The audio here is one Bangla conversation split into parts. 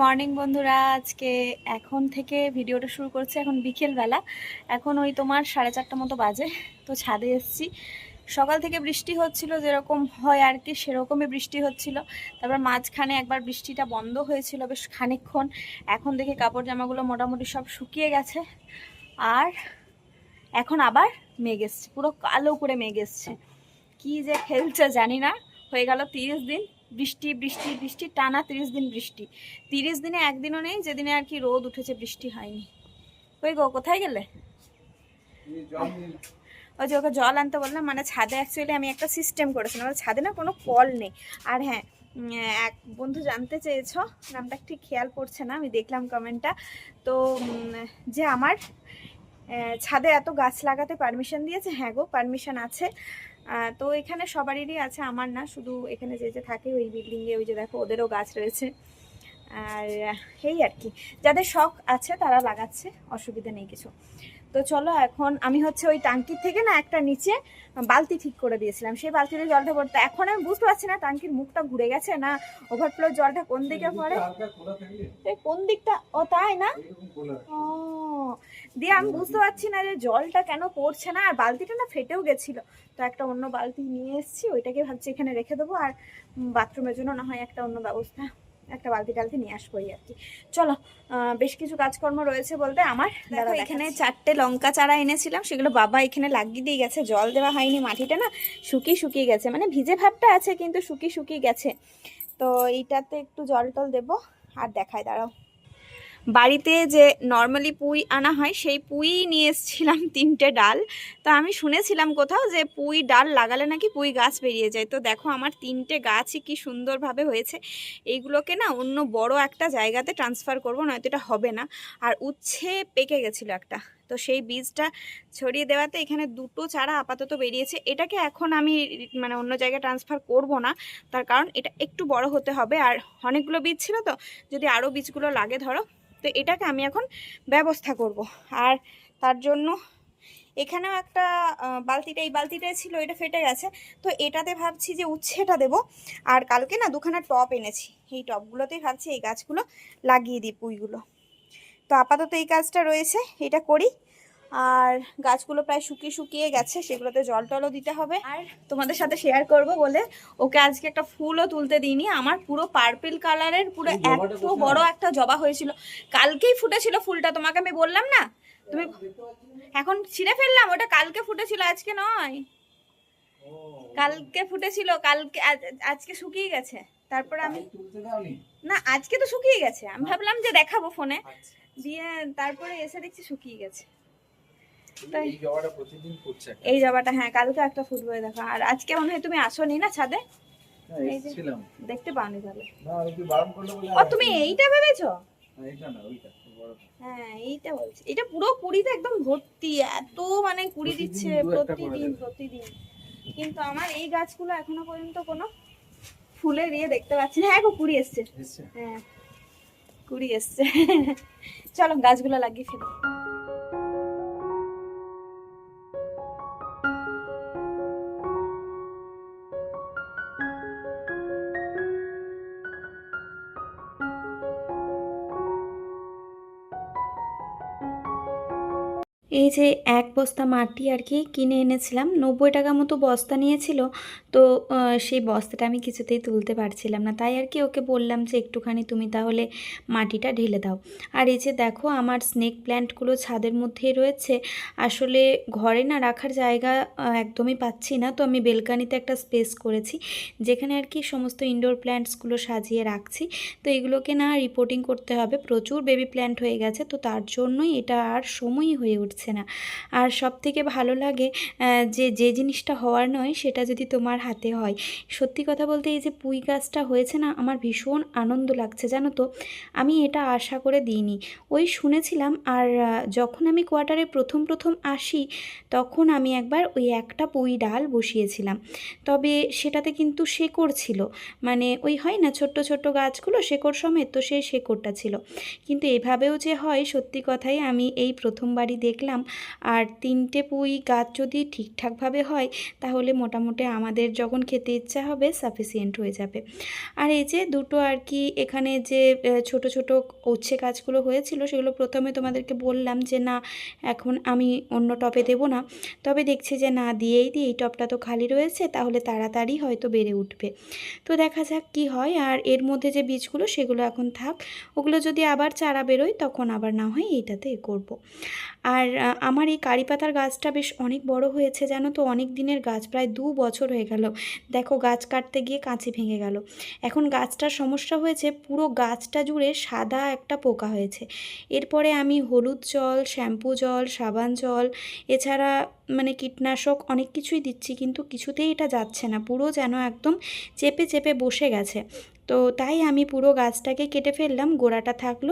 মর্নিং বন্ধুরা, আজকে এখন থেকে ভিডিওটা শুরু করছে এখন বিকেলবেলা। এখন ওই তোমার সাড়ে চারটা মতো বাজে, তো ছাদে এসেছি। সকাল থেকে বৃষ্টি হচ্ছিল, যেরকম হয় আর কি, সেরকমই বৃষ্টি হচ্ছিল। তারপর মাঝখানে একবার বৃষ্টিটা বন্ধ হয়েছিল বেশ খানিকক্ষণ। এখন দেখে কাপড় জামাগুলো মোটামুটি সব শুকিয়ে গেছে। আর এখন আবার মেঘ এসছে, পুরো কালো করে মেঘ এসছে। কী যে খেলছে জানি না, হয়ে গেল তিরিশ দিন। বৃষ্টি বৃষ্টি বৃষ্টি টানা তিরিশ দিন বৃষ্টি। তিরিশ দিনে একদিনও নেই যেদিনে আর কি রোদ উঠেছে বৃষ্টি হয়নি। ওই গো কোথায় গেলে? ওই যে ওকে জল আনতে বললাম মানে ছাদে অ্যাকচুয়ালি আমি একটা সিস্টেম করেছিলাম। আমার ছাদে না কোনো কল নেই। আর হ্যাঁ এক বন্ধু জানতে চেয়েছ নামটা ঠিক খেয়াল পড়ছে না আমি দেখলাম কমেন্টটা তো যে আমার ছাদে এত গাছ লাগাতে পারমিশন দিয়েছে? হ্যাঁ গো পারমিশন আছে। তো এখানে সবারই আছে, আমার না, শুধু এখানে যে যে থাকে ওই বিল্ডিংয়ে ওই যে দেখো, ওদেরও গাছ রয়েছে। আর, এই আর কি। যাদের শখ আছে, তারা লাগাচ্ছে, অসুবিধা নেই কিছু। তো চলো এখন আমি হচ্ছে ওই টাঙ্কির থেকে না একটা নিচে বালতি ঠিক করে দিয়েছিলাম। সেই বালতিতে জলটা পড়তো এখন আমি বুঝতে পারছি না টাঙ্কির মুখটা ঘুরে গেছে না ওভারফ্লো জলটা কোন দিকে পড়ে? কোন দিকটা? ও তাই না? ও দিয়ে আমি বুঝতে পারছি না যে জলটা কেন পড়ছে না আর বালতিটা না ফেটেও গেছিল। তো একটা অন্য বালতি নিয়ে এসেছি ওইটাকে ভাবছি এখানে রেখে দেবো আর বাথরুমের জন্য না হয় একটা অন্য ব্যবস্থা। একটা বালতি টালতি নিয়ে আসবোই আর কি। চলো বেশ কিছু কাজকর্ম রয়েছে বলতে আমার। দেখো এখানে চারটে লঙ্কা চারা এনেছিলাম সেগুলো বাবা এখানে লাগিয়ে দিয়ে গেছে জল দেওয়া হয়নি মাটিটা না শুকিয়ে শুকিয়ে গেছে। মানে ভিজে ভাবটা আছে কিন্তু শুকিয়ে শুকিয়ে গেছে। তো এইটাতে একটু জল টল দেবো আর দেখায় দাঁড়াও। বাড়িতে যে নর্মালি পুঁই আনা হয়, সেই পুঁই নিয়ে এসেছিলাম তিনটে ডাল। তো আমি শুনেছিলাম কোথাও যে পুঁই ডাল লাগালে নাকি পুঁই গাছ বেরিয়ে যায়। তো দেখো আমার তিনটে গাছই কি সুন্দরভাবে হয়েছে। এইগুলোকে না অন্য বড় একটা জায়গাতে ট্রান্সফার করব, নয়তো এটা হবে না। আর উচ্ছে পেকে গেছিল একটা। তো সেই বীজটা ছড়িয়ে দেওয়াতে এখানে দুটো চারা আপাতত বেরিয়েছে। এটাকে এখন আমি মানে অন্য জায়গায় ট্রান্সফার করব না। তার কারণ এটা একটু বড় হতে হবে। আর অনেকগুলো বীজ ছিল তো, যদি আরও বীজগুলো লাগে ধরো তো এটাকে আমি এখন ব্যবস্থা করব। আর তার জন্য এখানেও একটা বালতিটা, এই বালতিটাই ছিল, এটা ফেটে গেছে। তো এটাতে ভাবছি যে উচ্ছেটা দেব। আর কালকে না দুখানা টপ এনেছি। এই টপগুলোতেই ভাবছি এই গাছগুলো লাগিয়ে দিই পুঁইগুলো। তো আপাতত এই কাজটা রয়েছে। এটা করি। আর গাছগুলো প্রায় শুকিয়ে শুকিয়ে গেছে সেগুলোতে জল টলও দিতে হবে। আর তোমাদের সাথে শেয়ার করব বলে ওকে আজকে একটা ফুলও তুলতে দিইনি আমার পুরো পার্পল কালারের পুরো এত বড় একটা জবা হয়েছিল। কালকেই ফুটেছিল ফুলটা তোমাকে আমি বললাম না? তুমি এখন ছিঁড়ে ফেললাম ওটা কালকে ফুটেছিল আজকে নয়। কালকে ফুটেছিল কালকে আজ- আজকে শুকিয়ে গেছে। তারপর আমি না আজকে তো শুকিয়ে গেছে। আমি ভাবলাম যে দেখাবো ফোনে। আচ্ছা। দিয়ে তারপরে এসে দেখছি শুকিয়ে গেছে। এই জবাটা হ্যাঁ কালকে একটা ফুটবো দেখো। আর আজকে মনে হয় তুমি আসোনি না ছাদে? হ্যাঁ। দেখতে পাওনি তাহলে। ও তুমি এইটা ভেবেছো। হ্যাঁ এইটা বলছি। এটা পুরো কুড়িতে একদম ভর্তি এত মানে কুড়ি দিচ্ছে প্রতিদিন প্রতিদিন। কিন্তু আমার এই গাছগুলো এখনও পর্যন্ত কোনো ফুলের ইয়ে দেখতে পাচ্ছি না। হ্যাঁ গো কুড়ি এসছে? হ্যাঁ কুড়ি এসছে। চলো গাছগুলো লাগিয়ে ফেলো। এই যে এক বস্তা মাটি আর কি কিনে এনেছিলাম নব্বই টাকা মতো বস্তা নিয়েছিল। তো সেই বস্তাটা আমি কিছুতেই তুলতে পারছিলাম না। তাই আর কি ওকে বললাম যে, একটুখানি তুমি তাহলে মাটিটা ঢেলে দাও। আর এই যে দেখো, আমার স্নেক প্ল্যান্টগুলো ছাদের মধ্যেই রয়েছে। আসলে ঘরে না রাখার জায়গা একদমই পাচ্ছি না। তো আমি বেলকানিতে একটা স্পেস করেছি, যেখানে আর কি সমস্ত ইনডোর প্ল্যান্টসগুলো সাজিয়ে রাখছি। তো এগুলোকে না রিপোর্টিং করতে হবে। প্রচুর বেবি প্ল্যান্ট হয়ে গেছে, তো তার জন্যই এটা আর সময়ই হয়ে উঠছে না। আর সব থেকে ভালো লাগে যে যে জিনিসটা হওয়ার নয়, সেটা যদি তোমার হাতে হয়। সত্যি কথা বলতে এই যে পুঁই গাছটা হয়েছে না, আমার ভীষণ আনন্দ লাগছে, জানো তো? আমি এটা আশা করে দিইনি। ওই শুনেছিলাম আর যখন আমি কোয়ার্টারে প্রথম প্রথম আসি, তখন আমি একবার ওই একটা পুঁই ডাল বসিয়েছিলাম। তবে সেটাতে কিন্তু শেকড় ছিল। মানে ওই হয় না ছোট্ট ছোট্ট গাছগুলো শেকড় সমেত, তো সেই শেকড়টা ছিল। কিন্তু এভাবেও যে হয়, সত্যি কথাই আমি এই প্রথমবারই দেখলাম। আর তিনটে পুঁই গাছ যদি ঠিকঠাকভাবে হয়, তাহলে মোটামুটি আমাদের যখন খেতে ইচ্ছা হবে সাফিসিয়েন্ট হয়ে যাবে। আর এই যে দুটো আর কি এখানে যে ছোট ছোট উচ্ছে গাছগুলো হয়েছিল সেগুলো প্রথমে তোমাদেরকে বললাম যে, না, এখন আমি অন্য টপে দেবো না। তবে দেখছি যে, না, দিয়েই দিই এই টপটা তো খালি রয়েছে, তাহলে তাড়াতাড়ি হয়তো বেড়ে উঠবে। তো দেখা যাক কি হয়, আর এর মধ্যে যে বীজগুলো সেগুলো এখন থাক, ওগুলো যদি আবার চারা বেরোয়, তখন আবার না হয় এইটাতে এ করব। আর আমার এই কারি পাতার গাছটা বেশ অনেক বড় হয়েছে জানো তো, অনেক দিনের গাছ, প্রায় দু বছর হয়ে গেল দেখো গাছ কাটতে গিয়ে কাঁচি ভেঙে গেল। এখন গাছটার সমস্যা হয়েছে, পুরো গাছটা জুড়ে সাদা একটা পোকা হয়েছে। এরপরে আমি হলুদ জল, শ্যাম্পু জল, সাবান জল, এছাড়া মানে কীটনাশক অনেক কিছুই দিচ্ছি, কিন্তু কিছুতেই এটা যাচ্ছে না। পুরো যেন একদম চেপে চেপে বসে গেছে। তো তাই আমি পুরো গাছটাকে কেটে ফেললাম, গোড়াটা থাকল,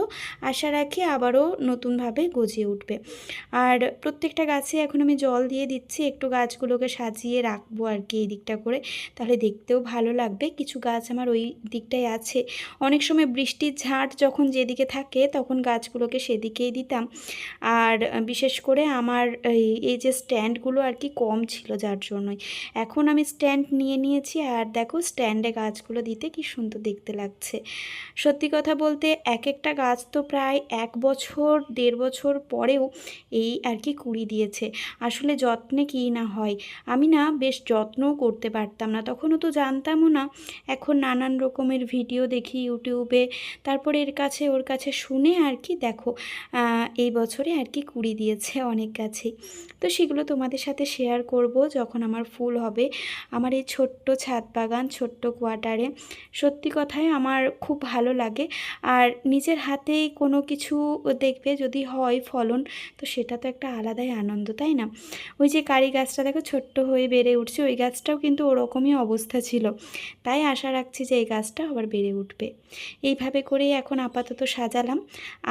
আশা রাখি আবারও নতুনভাবে গজিয়ে উঠবে। আর প্রত্যেকটা গাছে এখন আমি জল দিয়ে দিচ্ছি, একটু গাছগুলোকে সাজিয়ে রাখব আর কি এই দিকটা করে, তাহলে দেখতেও ভালো লাগবে। কিছু গাছ আমার ওই দিকটাই আছে। অনেক সময় বৃষ্টির ঝাঁট যখন যেদিকে থাকে তখন গাছগুলোকে সেদিকেই দিতাম। আর বিশেষ করে আমার এই যে স্ট্যান্ডগুলো আর কি কম ছিল যার জন্যই। এখন আমি স্ট্যান্ড নিয়ে নিয়েছি আর দেখো স্ট্যান্ডে গাছগুলো দিতে কি সুন্দর দেখতে লাগছে। সত্যি কথা বলতে এক একটা গাছ তো প্রায় এক বছর, দেড় বছর পরেও এই আর কি কুড়ি দিয়েছে। আসলে যত্নে কী না হয়। আমি না বেশ যত্নও করতে পারতাম না। তখনও তো জানতামও না। এখন নানান রকমের ভিডিও দেখি ইউটিউবে। তারপরে এর কাছে ওর কাছে শুনে আর কি দেখো এই বছরে আর কি কুড়ি দিয়েছে অনেক গাছেই। তো সেগুলো তোমাদের সাথে শেয়ার করব যখন আমার ফুল হবে। আমার এই ছোট্ট ছাদ বাগান, ছোট্ট কোয়ার্টারে। সত্যি কথায় আমার খুব ভালো লাগে। আর নিজের হাতেই কোনো কিছু দেখবে যদি হয় ফলন, তো সেটা তো একটা আলাদাই আনন্দ, তাই না? ওই যে কারি গাছটা দেখো ছোট্ট হয়ে বেড়ে উঠছে, ওই গাছটাও কিন্তু ওরকমই অবস্থা ছিল। তাই আশা রাখছি যে এই গাছটা আবার বেড়ে উঠবে। এইভাবে করেই এখন আপাতত সাজালাম।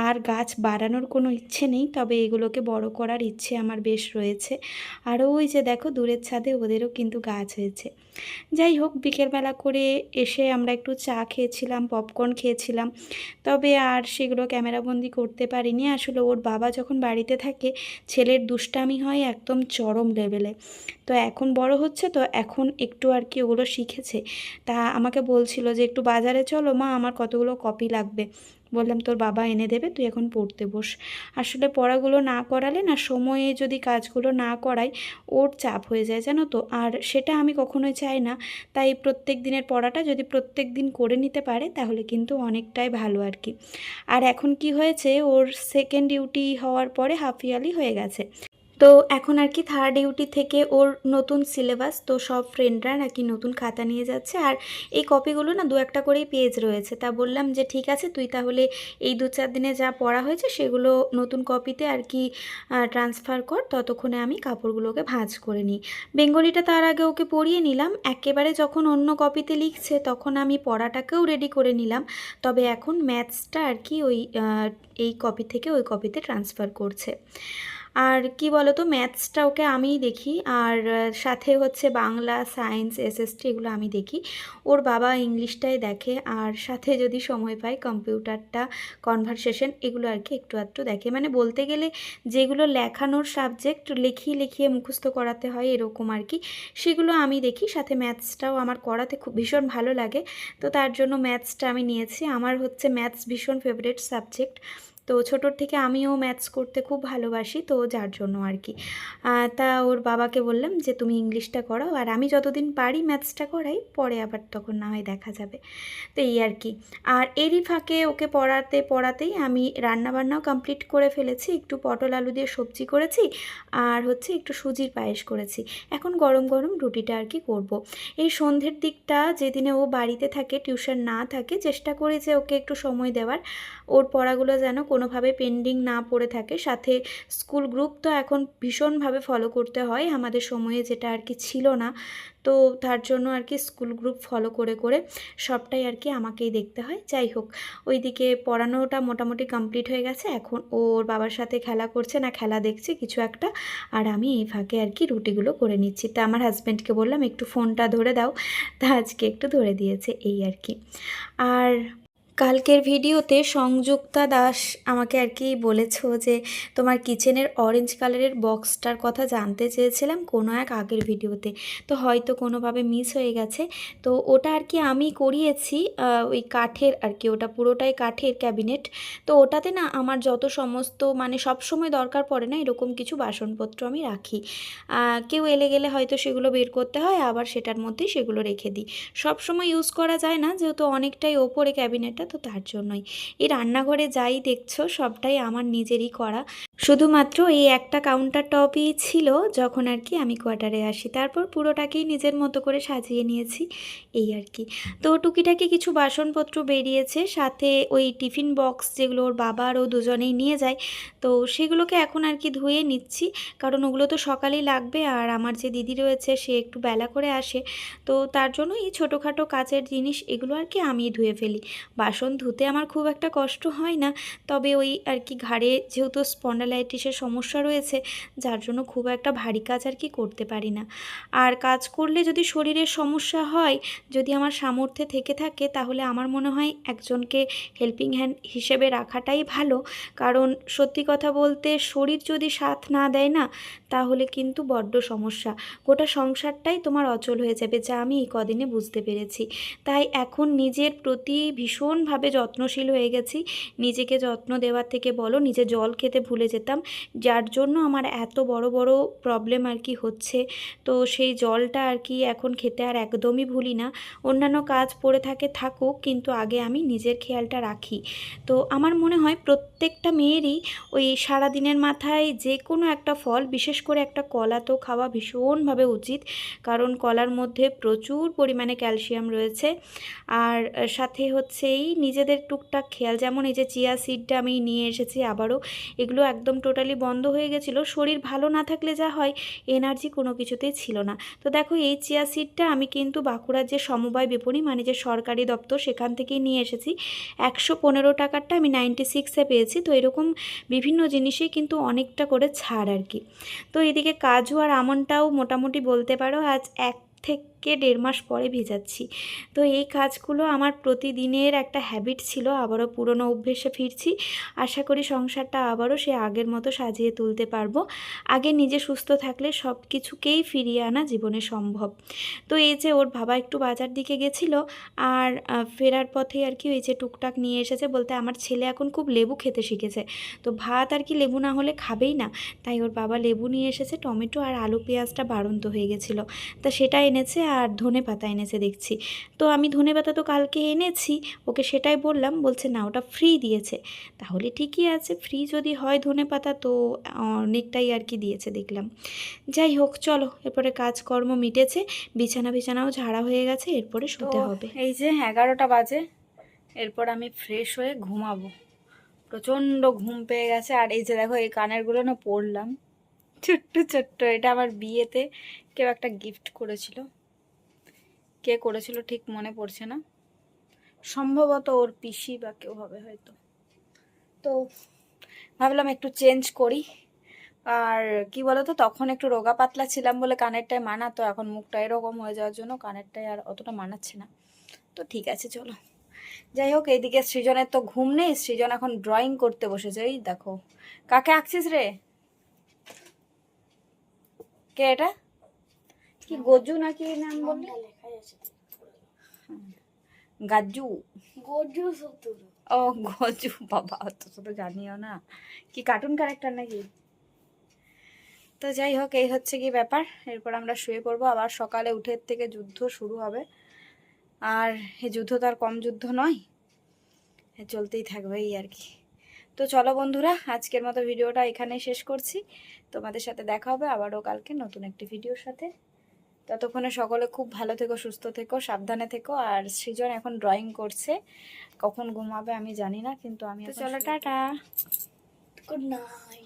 আর গাছ বাড়ানোর কোনো ইচ্ছে নেই, তবে এগুলোকে বড় করার ইচ্ছে আমার বেশ রয়েছে। আরও ওই যে দেখো দূরের ছাদে ওদেরও কিন্তু গাছ হয়েছে। যাই হোক, বিকেলবেলা করে এসে আমরা একটু চা খেয়েছিলাম পপকর্ন খেয়েছিলাম। তবে আর সেগুলো ক্যামেরাবন্দি করতে পারিনি। আসলে ওর বাবা যখন বাড়িতে থাকে, ছেলের দুষ্টামি হয় একদম চরম লেভেলে তো এখন বড় হচ্ছে, তো এখন একটু আর কি ওগুলো শিখেছে। তা আমাকে বলছিল যে, একটু বাজারে চলো মা, আমার কতগুলো কপি লাগবে। বললাম, তোর বাবা এনে দেবে, তুই এখন পড়তে বস। আসলে পড়াগুলো না করালে না, সময়ে যদি কাজগুলো না করাই, ওর চাপ হয়ে যায়, জানো তো। আর সেটা আমি কখনোই চাই না। তাই প্রত্যেক দিনের পড়াটা যদি প্রত্যেক দিন করে নিতে পারে, তাহলে কিন্তু অনেকটাই ভালো আর কি। আর এখন কি হয়েছে, ওর সেকেন্ড ডিউটি হওয়ার পরে হাফ ইয়ারলি হয়ে গেছে। তো এখন আর কি থার্ড ডিউটি থেকে ওর নতুন সিলেবাস তো সব ফ্রেন্ডরা নাকি নতুন খাতা নিয়ে যাচ্ছে। আর এই কপিগুলো না দু একটা করেই পেজ রয়েছে। তা বললাম যে, ঠিক আছে, তুই তাহলে এই দু চার দিনে যা পড়া হয়েছে সেগুলো নতুন কপিতে আর কি ট্রান্সফার কর। ততক্ষণে আমি কাপড়গুলোকে ভাঁজ করে নিই। বেঙ্গলিটা তার আগে ওকে পড়িয়ে নিলাম। একেবারে যখন অন্য কপিতে লিখছে তখন আমি পড়াটাকেও রেডি করে নিলাম। তবে এখন ম্যাথসটা আর কি ওই এই কপি থেকে ওই কপিতে ট্রান্সফার করছে। আর কি বলতো, ম্যাথসটা ওকে আমিই দেখি, আর সাথে হচ্ছে বাংলা, সায়েন্স এসএসটি এগুলো আমি দেখি। ওর বাবা ইংলিশটাই দেখে, আর সাথে যদি সময় পায় কম্পিউটারটা, কনভারসেশন এগুলো আর কি একটু আধটু দেখে। মানে বলতে গেলে যেগুলো লেখানোর সাবজেক্ট লিখিয়ে লিখিয়ে মুখস্থ করাতে হয় এরকম আর কি, সেগুলো আমি দেখি। সাথে ম্যাথসটাও আমার করাতে খুব ভীষণ ভালো লাগে। তো তার জন্য ম্যাথসটা আমি নিয়েছি। আমার হচ্ছে ম্যাথস ভীষণ ফেভারিট সাবজেক্ট তো ছোটোর থেকে আমিও ম্যাথস করতে খুব ভালোবাসি, তো যার জন্য আর কি। তা ওর বাবাকে বললাম যে, তুমি ইংলিশটা করাও, আর আমি যতদিন পারি ম্যাথসটা করাই, পরে আবার তখন না হয় দেখা যাবে। তো এই আর কি। আর এরই ফাঁকে ওকে পড়াতে, পড়াতেই আমি রান্নাবান্নাও কমপ্লিট করে ফেলেছি, একটু পটল আলু দিয়ে সবজি করেছি, আর হচ্ছে একটু সুজির পায়েস করেছি। এখন গরম গরম রুটিটা আর কি করব। এই সন্ধ্যের দিকটা যেদিনে ও বাড়িতে থাকে, টিউশন না থাকে, চেষ্টা করি যে ওকে একটু সময় দেওয়ার। ওর পড়াগুলো যেন কোনোভাবে পেন্ডিং না পড়ে থাকে। সাথে স্কুল গ্রুপ তো এখন ভীষণভাবে ফলো করতে হয়। আমাদের সময়ে যেটা আর কি ছিল না। তো তার জন্য আর কি স্কুল গ্রুপ ফলো করে করে সবটাই আর কি আমাকেই দেখতে হয়। যাই হোক, ওইদিকে পড়ানোটা মোটামুটি কমপ্লিট হয়ে গেছে। এখন ওর বাবার সাথে খেলা করছে না, খেলা দেখছে কিছু একটা। আর আমি এই ফাঁকে আর কি রুটিগুলো করে নিচ্ছি। তা আমার হাজব্যান্ডকে বললাম, একটু ফোনটা ধরে দাও। তা আজকে একটু ধরে দিয়েছে, এই আর কি। আর কালকের ভিডিওতে সংযুক্তা দাস আমাকে আর কি বলেছ যে তোমার কিচেনের অরেঞ্জ কালারের বক্সটার কথা জানতে চেয়েছিলাম কোনো এক আগের ভিডিওতে। তো হয়তো কোনোভাবে মিস হয়ে গেছে। তো ওটা আর কি আমি করিয়েছি ওই কাঠের আর কি, ওটা পুরোটাই কাঠের ক্যাবিনেট তো ওটাতে না আমার যত সমস্ত মানে সব সময় দরকার পড়ে না, এরকম কিছু বাসনপত্র আমি রাখি। কেউ এলে গেলে হয়তো সেগুলো বের করতে হয়, আবার সেটার মধ্যেই সেগুলো রেখে দিই। সব সময় ইউজ করা যায় না, যেহেতু অনেকটাই ওপরে ক্যাবিনেটটা তো তার জন্যই। এই রান্নাঘরে যাই দেখছ, সবটাই আমার নিজেরই করা। শুধুমাত্র এই একটা কাউন্টার টপই ছিল যখন আর কি আমি কোয়ার্টারে আসি। তারপর পুরোটাকেই নিজের মতো করে সাজিয়ে নিয়েছি, এই আর কি। তো টুকিটাকি কিছু বাসনপত্র বেরিয়েছে, সাথে ওই টিফিন বক্স যেগুলো ওর বাবা আর ও দুজনেই নিয়ে যায়, তো সেগুলোকে এখন আর কি ধুয়ে নিচ্ছি। কারণ ওগুলো তো সকালেই লাগবে আর আমার যে দিদি রয়েছে সে একটু বেলা করে আসে। তো তার জন্য এই ছোটোখাটো কাচের জিনিস এগুলো আর কি আমি ধুয়ে ফেলি। বাসন ধুতে আমার খুব একটা কষ্ট হয় না। তবে ওই আর কি ঘাড়ে যেহেতু স্পন্ডালাইটিসের সমস্যা রয়েছে, যার জন্য খুব একটা ভারী কাজ আর কি করতে পারি না। আর কাজ করলে যদি শরীরের সমস্যা হয়, যদি আমার সামর্থ্যে থেকে থাকে, তাহলে আমার মনে হয় একজনকে হেল্পিং হ্যান্ড হিসেবে রাখাটাই ভালো। কারণ সত্যি কথা বলতে শরীর যদি সাথ না দেয় না, তাহলে কিন্তু বড্ড সমস্যা। গোটা সংসারটাই তোমার অচল হয়ে যাবে, যা আমি এই কদিনে বুঝতে পেরেছি। তাই এখন নিজের প্রতি ভীষণভাবে যত্নশীল হয়ে গেছি। নিজেকে যত্ন দেওয়ার থেকে বলো, নিজে জল খেতে ভুলে যেতাম। যার জন্য আমার এত বড় বড় প্রবলেম আর কি হচ্ছে। তো সেই জলটা আর কি এখন খেতে আর একদমই ভুলি না। অন্যান্য কাজ পড়ে থাকে থাকুক, কিন্তু আগে আমি নিজের খেয়ালটা রাখি। তো আমার মনে হয় প্রত্যেকটা মেয়েরই ওই সারাদিনের মাথায় যে কোনো একটা ফল, বিশেষ করে একটা কলা তো খাওয়া ভীষণভাবে উচিত। কারণ কলার মধ্যে প্রচুর পরিমাণে ক্যালসিয়াম রয়েছে। আর সাথে হচ্ছে এই নিজেদের টুকটাক খেয়াল, যেমন এই যে চিয়া সিডটা আমি নিয়ে এসেছি আবারও, এগুলো একদম টোটালি বন্ধ হয়ে গেছিল। শরীর ভালো না থাকলে যা হয় এনার্জি কোনো কিছুতেই ছিল না। তো দেখো, এই চিয়া সিডটা আমি কিন্তু বাঁকুড়ার যে সমবায় বিপণী মানে যে সরকারি দপ্তর, সেখান থেকেই নিয়ে এসেছি। একশো পনেরো টাকারটা আমি নাইনটি সিক্সে পেয়েছি। তো এরকম বিভিন্ন জিনিসেই কিন্তু অনেকটা করে ছাড় আর কি। তো এদিকে কাজু আর আমনটাও মোটামুটি বলতে পারো, আজ এক থেকে দেড় মাস পরে ভেজাচ্ছি। তো এই কাজগুলো আমার প্রতিদিনের একটা হ্যাবিট ছিল, আবারও পুরনো অভ্যেসে ফিরছি। আশা করি সংসারটা আবারও সে আগের মতো সাজিয়ে তুলতে পারব। আগে নিজে সুস্থ থাকলে সব কিছুকেই ফিরিয়ে আনা জীবনে সম্ভব। তো এই যে ওর বাবা একটু বাজার দিকে গেছিল, আর ফেরার পথে আর কি ওই যে টুকটাক নিয়ে এসেছে বলতে আমার ছেলে এখন খুব লেবু খেতে শিখেছে। তো ভাত আর কি লেবু না হলে খাবেই না। তাই ওর বাবা লেবু নিয়ে এসেছে, টমেটো আর আলু পেঁয়াজটা বাড়ন্ত হয়ে গেছিল। তা সেটা এনেছে আর ধনে পাতা এনেছে দেখছি। তো আমি ধনে পাতা তো কালকে এনেছি ওকে সেটাই বললাম বলছে না ওটা ফ্রি দিয়েছে। তাহলে ঠিকই আছে ফ্রি যদি হয় ধনে পাতা তো অনেকটাই আর কি দিয়েছে দেখলাম। যাই হোক চলো এরপরে কাজকর্ম মিটেছে বিছানা বিছানাও ঝাড়া হয়ে গেছে এরপরে শুতে হবে। এই যে এগারোটা বাজে এরপর আমি ফ্রেশ হয়ে ঘুমাবো। প্রচণ্ড ঘুম পেয়ে গেছে আর এই যে দেখো এই কানেরগুলো না পরলাম ছোট্ট ছোট্ট এটা আমার বিয়েতে কেউ একটা গিফট করেছিল। কে করেছিল ঠিক মনে পড়ছে না। সম্ভবত ওর পিসি বা কেউ হবে হয়তো। তো ভাবলাম একটু চেঞ্জ করি। আর কি বলতো, তখন একটু রোগা পাতলা ছিলাম বলে কানেরটায় মানাতো, এখন মুখটা এরকম হয়ে যাওয়ার জন্য কানেরটায় আর অতটা মানাচ্ছে না। তো ঠিক আছে, চলো। যাই হোক, এইদিকে সৃজনের তো ঘুম নেই, সৃজন এখন ড্রয়িং করতে বসেছে, এই দেখো। কাকে আঁকছিস রে? কে এটা? কি গজু নাকি নাম বললি? গাজু ও গজু বাবা অত তো জানিও না। কি কার্টুন ক্যারেক্টার নাকি? তো যাই হোক এই হচ্ছে কি ব্যাপার। এরপর আমরা শুয়ে পড়ব। আবার সকালে উঠের থেকে যুদ্ধ শুরু হবে। আর এই যুদ্ধ তো আর কম যুদ্ধ নয়। এ চলতেই থাকবে এই আর কি। তো চলো বন্ধুরা আজকের মতো ভিডিওটা এখানেই শেষ করছি। তোমাদের সাথে দেখা হবে আবারও কালকে নতুন একটি ভিডিওর সাথে। ততক্ষণে সকলে খুব ভালো থেকো সুস্থ থেকো সাবধানে থেকো। আর সৃজন এখন ড্রয়িং করছে। কখন ঘুমাবে আমি জানি না কিন্তু আমি চলো টাটা। Good night